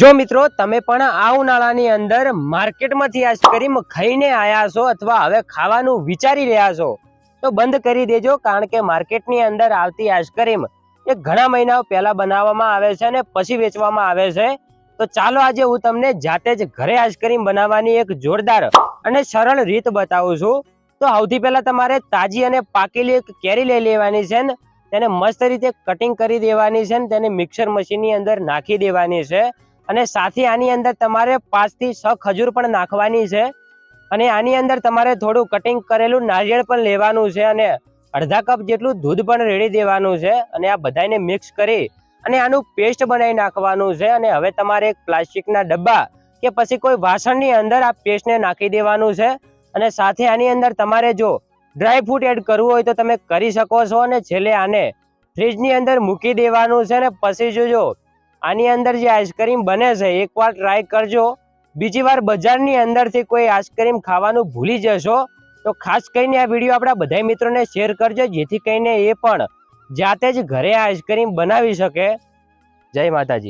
જો મિત્રો, તમે પણ આ ઉનાળાની અંદર માર્કેટમાંથી આઈસ્ક્રીમ ખાઈને આવ્યા છો અથવા હવે ખાવાનું વિચારી રહ્યા છો, તો બંધ કરી દેજો કારણ કે માર્કેટની અંદર આવતી આઈસ્ક્રીમ એ ઘણા મહિનાઓ પહેલા બનાવવામાં આવે છે અને પછી વેચવામાં આવે છે. તો ચાલો આજે હું તમને જાતે જ ઘરે આઈસ્ક્રીમ બનાવવાની એક જોરદાર અને સરળ રીત બતાવું છું. તો સૌથી પહેલા તમારે તાજી અને પાકેલી એક કેરી લઈ લેવાની છે ને, તેને મસ્ત રીતે કટિંગ કરી દેવાની છે ને, તેને મિક્સર મશીનની અંદર નાખી દેવાની છે. અને સાથે આની અંદર તમારે પાંચથી છ ખજૂર પણ નાખવાની છે. અને આની અંદર તમારે થોડું કટિંગ કરેલું નારિયેળ પણ લેવાનું છે અને અડધા કપ જેટલું દૂધ પણ રેડી દેવાનું છે. અને આ બધાને મિક્સ કરી અને આનું પેસ્ટ બનાવી નાખવાનું છે. અને હવે તમારે એક પ્લાસ્ટિકના ડબ્બા કે પછી કોઈ વાસણની અંદર આ પેસ્ટને નાખી દેવાનું છે. અને સાથે આની અંદર તમારે જો ડ્રાય ફ્રૂટ એડ કરવું હોય તો તમે કરી શકો છો. અને છેલ્લે આને ફ્રીજની અંદર મૂકી દેવાનું છે. અને પછી જોજો આની અંદર જે આઈસ્ક્રીમ બને છે, એકવાર ટ્રાય કરજો. બીજી વાર બજારની અંદરથી કોઈ આઈસ્ક્રીમ ખાવાનું ભૂલી જશો, તો ખાસ કરીને આ વીડિયો આપણા બધા મિત્રોને શેર કરજો, જેથી કરીને એ પણ જાતે જ ઘરે આઈસ્ક્રીમ બનાવી શકે. જય માતાજી.